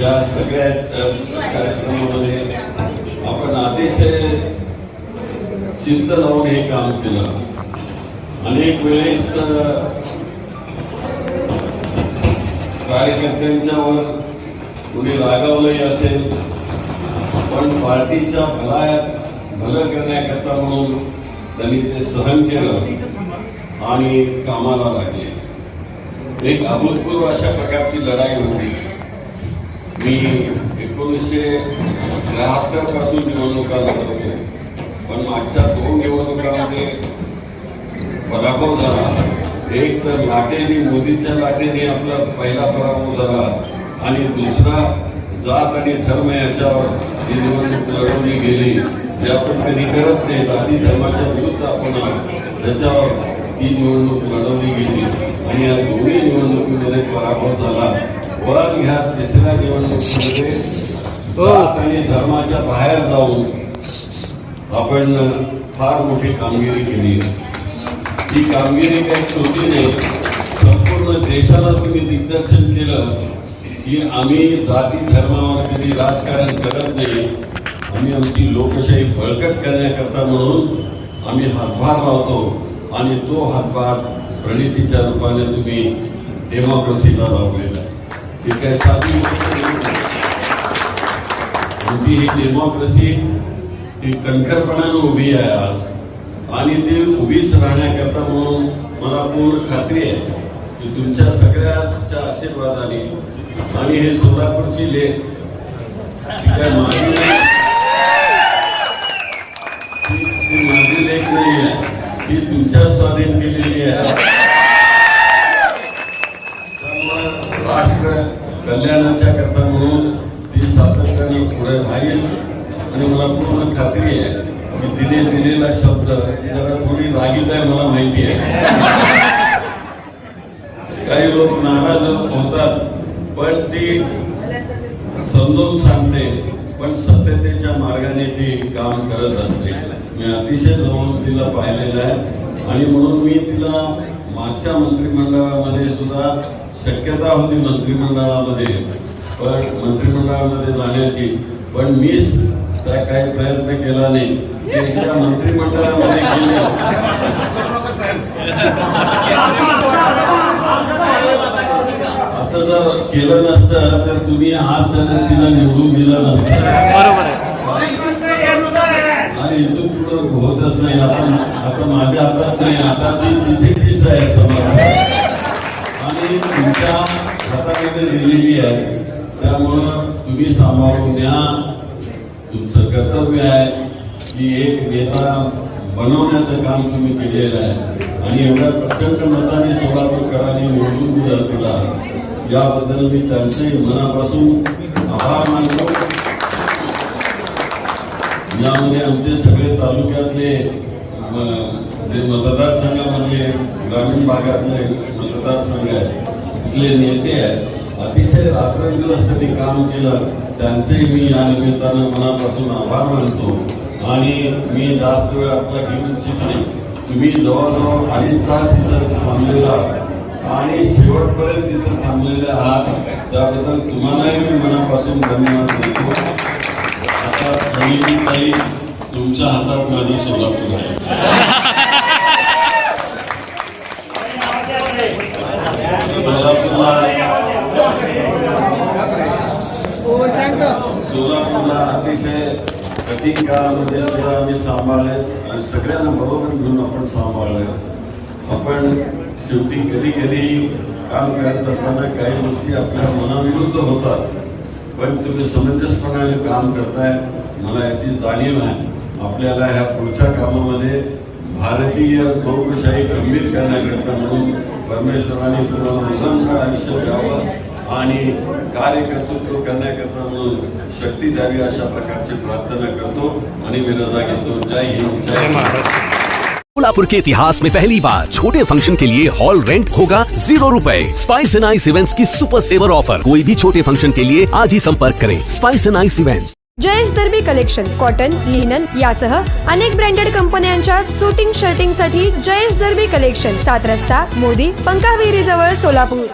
या सगळ्या कार्यक्रमामध्ये आपण अतिशय चिंत लावून हे काम केलं. अनेक वेळेस कार्यकर्त्यांच्यावर कुणी रागावलंही असेल पण पार्टीच्या भला भलं करण्याकरता म्हणून त्यांनी ते सहन केलं आणि कामाला लागले. एक अभूतपूर्व अशा प्रकारची लढाई होती. मी एकोणीसशे त्र्याहत्तरपासून निवडणुका लढवतो पण मागच्या दोन निवडणुकांमध्ये पराभव झाला. एक तर लाटेने मोदीच्या लाटेने आपला पहिला पराभव झाला आणि दुसरा जात आणि धर्म याच्यावर ही निवडणूक लढवली गेली. जे आपण कधी करत नाही जाती धर्माच्या विरुद्ध आपण त्याच्यावर ही निवडणूक लढवली गेली. आणि या दोन्ही निवडणुकीमध्ये पराभव झाला. पण ह्या तिसऱ्या निवडणुकीमध्ये जात आणि धर्माच्या बाहेर जाऊन आपण फार मोठी कामगिरी केली आहे. ही कामगिरी काही छोटी नाही. संपूर्ण देशाला तुम्ही दिग्दर्शन केलं की आम्ही जाती धर्मावर कधी राजकारण करत नाही. आम्ही आमची लोकशाही बळकट करण्याकरता म्हणून आम्ही हातभार लावतो आणि तो हातभार प्रणितीच्या रूपाने तुम्ही डेमोक्रेसीला लावलेला आहे काय साधी आमची ही डेमोक्रेसी ही कणखरपणानं उभी आहे आज आणि ती उभीच राहण्याकरता म्हणून मला पूर्ण खात्री आहे की तुमच्या सगळ्याच्या आशीर्वादाने आणि हे सोलापूरची लेख काय माझी नाही माझी लेख नाही आहे ती तुमच्या स्वाधीन केलेली आहे त्यामुळे राष्ट्र कल्याणाच्या करता म्हणून ती सातत्याने पुढे राहील आणि मला पूर्ण खात्री आहे की तिने दिलेला शब्द जरा थोडी रागीत आहे मला माहिती आहे. काही लोक नाराज होतात पण ती समजून सांगते पण सत्यतेच्या मार्गाने ती काम करत असते. मी अतिशय जवळून तिला पाहिलेलं आहे. आणि म्हणून मी तिला मागच्या मंत्रिमंडळामध्ये सुद्धा शक्यता होती मंत्रिमंडळामध्ये. पण मंत्रिमंडळामध्ये जाण्याची पण मीच त्या काही प्रयत्न केला नाही. एकदा मंत्रिमंडळामध्ये गेले. असं जर केलं नसतं तर तुम्ही आज त्यांना तिला निवडून दिलं नसतं. आणि इथून पुढं होतच नाही. आता आता माझ्या हातात नाही. आता ती तिची तीच आहे समाज आणि तुमच्या हातामध्ये दिलेली आहे. त्यामुळं तुम्ही सांभाळून घ्या. तुमचं कर्तव्य आहे की एक नेता बनवण्याचं काम तुम्ही केलेलं आहे. आणि एवढ्या प्रचंड मताने सोलापूरकरांनी निवडून दिलं तुला. याबद्दल मी त्यांचे मनापासून आभार मानतो. यामध्ये आमचे सगळे तालुक्यातले जे मतदारसंघामध्ये ग्रामीण भागातले मतदारसंघ आहेत तिथले नेते आहेत. अतिशय रात्रंदिवस त्यांनी काम केलं. त्यांचेही मी या निमित्तानं मनापासून आभार मानतो. आणि मी जास्त वेळ आपला घेऊ इच्छित नाही. तुम्ही जवळजवळ अडीच तास इथं थांबलेला आणि शेवटपर्यंत तिथं थांबलेले आहात. त्याबद्दल तुम्हालाही मी मनापासून धन्यवाद देतो. आता ताई तुमच्या हातात माझं सोलापूर आहे. अतिशय कठीण काळामध्ये सुद्धा आम्ही सांभाळले. आणि सगळ्यांना बरोबर शेवटी कधी कधी काम करत असताना काही गोष्टी आपल्या मनाविरुद्ध होतात. पण तुम्ही काम करताय. मला याची जाणीव आहे. आपल्याला ह्या पुढच्या कामामध्ये भारतीय लोकशाही गंभीर करण्याकरता म्हणून परमेश्वराने तुम्हाला आयुष्य द्यावं आणि कार्यकर्तृत्व म्हणून शक्ती द्यावी अशा प्रकारची प्रार्थना करतो आणि मी रजा घेतो. जय हिंद जय महाराष्ट्र. सोलापुर के इतिहास में पहली बार छोटे फ़ंक्शन के लिए हॉल रेंट होगा ज़ीरो रूपए. स्पाइस एंड आइस इवेंट्स की सुपर सेवर ऑफ़र कोई भी छोटे फ़ंक्शन के लिए आज ही संपर्क करें. Spice and ice events Jayesh Derby collection cotton linen यासह अनेक ब्रँडेड कंपन्यांच्या सुटिंग शर्टिंग साठी जयेश दर्बी कलेक्शन सात रस्ता मोदी पंकाविरी जवळ सोलापूर.